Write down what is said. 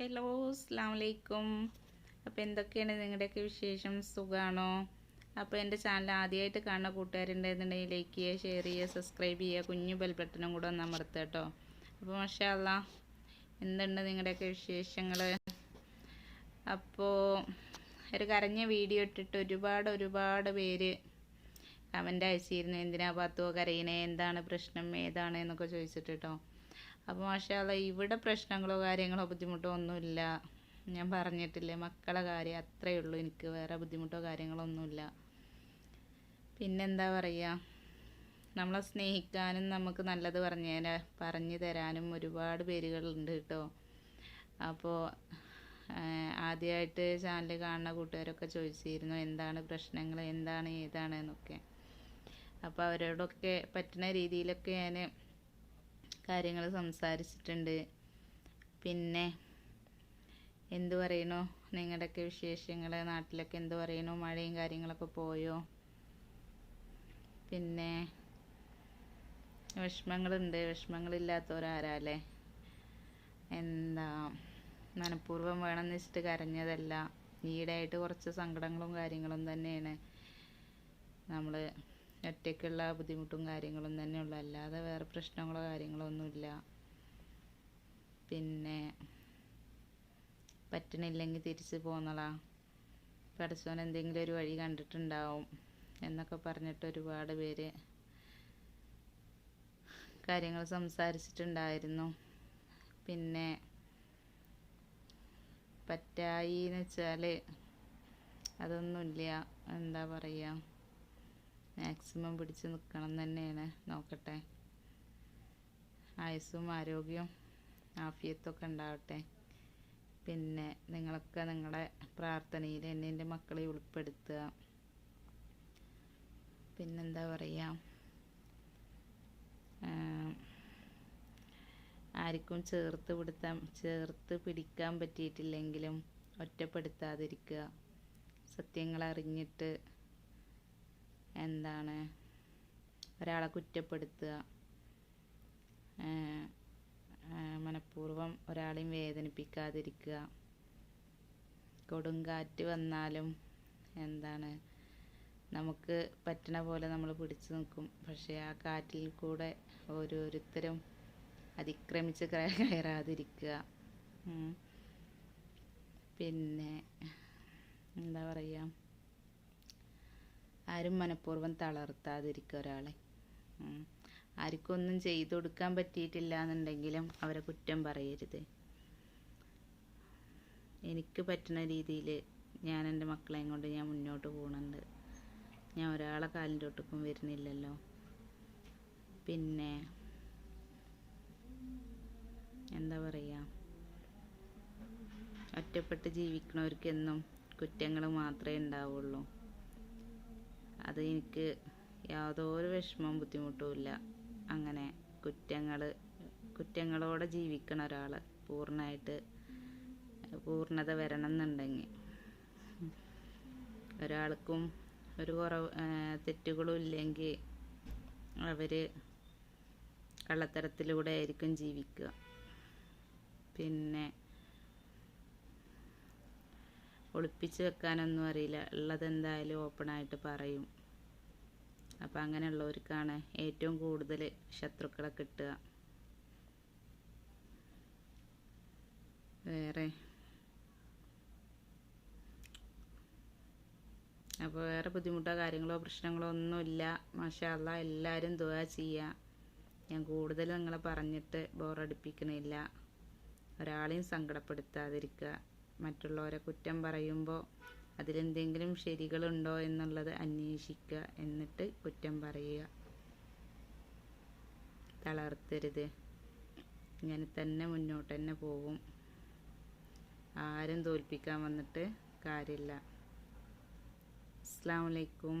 Hello അസ്ലാമലൈക്കും അപ്പോൾ എന്തൊക്കെയാണ് നിങ്ങളുടെയൊക്കെ വിശേഷം? സുഖമാണോ അപ്പോൾ എന്റെ ചാനൽ ആദ്യമായിട്ട് കാണുന്ന കൂട്ടുകാരുണ്ടെന്നുണ്ടെങ്കിൽ ലൈക്ക് ചെയ്യുക ഷെയർ ചെയ്യുക സബ്സ്ക്രൈബ് ചെയ്യുക കുഞ്ഞു ബെൽ ബട്ടണും കൂടെ ഒന്ന് അമർത്തുക കേട്ടോ അപ്പോൾ മഷാല്ല എന്തുണ്ട് നിങ്ങളുടെയൊക്കെ വിശേഷങ്ങൾ അപ്പോൾ ഒരു കരഞ്ഞ വീഡിയോ ഇട്ടിട്ട് ഒരുപാട് ഒരുപാട് പേര് കമന്റ് അയച്ചിരുന്നു. എന്തിനാ പത്തോ കരയണേ? എന്താണ് പ്രശ്നം? ഏതാണ്? എന്നൊക്കെ ചോദിച്ചിട്ട് കേട്ടോ അപ്പോൾ മാഷാല്ല ഇവിടെ പ്രശ്നങ്ങളോ കാര്യങ്ങളോ ബുദ്ധിമുട്ടോ ഒന്നുമില്ല. ഞാൻ പറഞ്ഞിട്ടില്ലേ മക്കളെ കാര്യം അത്രയേ ഉള്ളൂ. എനിക്ക് വേറെ ബുദ്ധിമുട്ടോ കാര്യങ്ങളോ ഒന്നുമില്ല. പിന്നെന്താ പറയുക നമ്മളെ സ്നേഹിക്കാനും നമുക്ക് നല്ലത് പറഞ്ഞു പറഞ്ഞു തരാനും ഒരുപാട് പേരുകളുണ്ട് കേട്ടോ. അപ്പോൾ ആദ്യമായിട്ട് ചാനൽ കാണുന്ന കൂട്ടുകാരൊക്കെ ചോദിച്ചിരുന്നു എന്താണ് പ്രശ്നങ്ങൾ എന്താണ് ഏതാണ് എന്നൊക്കെ. അപ്പോൾ അവരോടൊക്കെ പറ്റുന്ന രീതിയിലൊക്കെ ഞാൻ കാര്യങ്ങൾ സംസാരിച്ചിട്ടുണ്ട്. പിന്നെ എന്തു പറയണു നിങ്ങളുടെയൊക്കെ വിശേഷങ്ങൾ നാട്ടിലൊക്കെ എന്തു പറയണു മഴയും കാര്യങ്ങളൊക്കെ പോയോ? പിന്നെ വിഷമങ്ങളുണ്ട്. വിഷമങ്ങളില്ലാത്തവരാരല്ലേ? എന്താ മനഃപൂർവം വേണമെന്ന് വെച്ചിട്ട് കരഞ്ഞതല്ല. ഈയിടെയായിട്ട് കുറച്ച് സങ്കടങ്ങളും കാര്യങ്ങളും തന്നെയാണ് നമ്മൾ ഒറ്റയ്ക്കുള്ള ബുദ്ധിമുട്ടും കാര്യങ്ങളും തന്നെ ഉള്ളു അല്ലാതെ വേറെ പ്രശ്നങ്ങളോ കാര്യങ്ങളോ ഒന്നുമില്ല. പിന്നെ പറ്റണില്ലെങ്കിൽ തിരിച്ച് പോന്നളാ പഠിച്ചവൻ എന്തെങ്കിലും ഒരു വഴി കണ്ടിട്ടുണ്ടാവും എന്നൊക്കെ പറഞ്ഞിട്ട് ഒരുപാട് പേര് കാര്യങ്ങൾ സംസാരിച്ചിട്ടുണ്ടായിരുന്നു. പിന്നെ പറ്റായി എന്ന് വെച്ചാൽ അതൊന്നുമില്ല. എന്താ പറയുക മാക്സിമം പിടിച്ച് നിൽക്കണം തന്നെയാണ്. നോക്കട്ടെ. ആയുസ്സും ആരോഗ്യവും ആഫിയത്തൊക്കെ ഉണ്ടാവട്ടെ. പിന്നെ നിങ്ങളൊക്കെ നിങ്ങളുടെ പ്രാർത്ഥനയിൽ എന്നെ എന്റെ മക്കളെ ഉൾപ്പെടുത്തുക. പിന്നെന്താ പറയുക ആർക്കും ചേർത്ത് പിടുത്താൻ ചേർത്ത് പിടിക്കാൻ പറ്റിയിട്ടില്ലെങ്കിലും ഒറ്റപ്പെടുത്താതിരിക്കുക. സത്യങ്ങൾ അറിഞ്ഞിട്ട് എന്താണ്? ഒരാളെ കുറ്റപ്പെടുത്തുക. മനഃപൂർവം ഒരാളെയും വേദനിപ്പിക്കാതിരിക്കുക. കൊടുങ്കാറ്റ് വന്നാലും എന്താണ്? നമുക്ക് പറ്റണ പോലെ നമ്മൾ പിടിച്ചു നിൽക്കും. പക്ഷേ ആ കാറ്റിൽ കൂടെ ഓരോരുത്തരും അതിക്രമിച്ച് കയറാതിരിക്കുക. പിന്നെ എന്താ പറയുക ആരും മനഃപൂർവം തളർത്താതിരിക്കുക ഒരാളെ. ആർക്കും ഒന്നും ചെയ്തു കൊടുക്കാൻ പറ്റിയിട്ടില്ല എന്നുണ്ടെങ്കിലും അവരെ കുറ്റം പറയരുത്. എനിക്ക് പറ്റുന്ന രീതിയിൽ ഞാൻ എന്റെ മക്കളെയും കൊണ്ട് ഞാൻ മുന്നോട്ട് പോകുന്നുണ്ട് ഞാൻ ഒരാളെ കാലിന്റെ ഒട്ടുക്കും വരുന്നില്ലല്ലോ. പിന്നെ എന്താ പറയുക ഒറ്റപ്പെട്ട് ജീവിക്കണവർക്ക് എന്നും കുറ്റങ്ങൾ മാത്രമേ ഉണ്ടാവുള്ളൂ. അത് എനിക്ക് യാതൊരു വിഷമവും ബുദ്ധിമുട്ടുമില്ല അങ്ങനെ കുറ്റങ്ങൾ കുറ്റങ്ങളോടെ ജീവിക്കണ ഒരാൾ പൂർണമായിട്ട് പൂർണത വരണം എന്നുണ്ടെങ്കിൽ ഒരാൾക്കും ഒരു കുറവ് തെറ്റുകളും ഇല്ലെങ്കിൽ അവർ കള്ളത്തരത്തിലൂടെ ആയിരിക്കും ജീവിക്കുക. പിന്നെ ഒളിപ്പിച്ച് വെക്കാനൊന്നും അറിയില്ല. ഉള്ളത് എന്തായാലും ഓപ്പണായിട്ട് പറയും. അപ്പം അങ്ങനെയുള്ളവർക്കാണ് ഏറ്റവും കൂടുതൽ ശത്രുക്കളെ കിട്ടുക. വേറെ? അപ്പോൾ വേറെ ബുദ്ധിമുട്ടോ കാര്യങ്ങളോ പ്രശ്നങ്ങളോ ഒന്നുമില്ല. മാഷാല്ല എല്ലാവരും ദുവാ ചെയ്യുക ഞാൻ കൂടുതൽ നിങ്ങളെ പറഞ്ഞിട്ട് ബോറടിപ്പിക്കണില്ല. ഒരാളെയും സങ്കടപ്പെടുത്താതിരിക്കുക. മറ്റുള്ളവരെ കുറ്റം പറയുമ്പോൾ അതിലെന്തെങ്കിലും ശരികളുണ്ടോ എന്നുള്ളത് അന്വേഷിക്കുക എന്നിട്ട് കുറ്റം പറയുക. തളർത്തരുത്. ഇങ്ങനെ തന്നെ മുന്നോട്ട് തന്നെ പോകും. ആരും തോൽപ്പിക്കാൻ വന്നിട്ട് കാര്യമില്ല അസ്സാം വലൈക്കും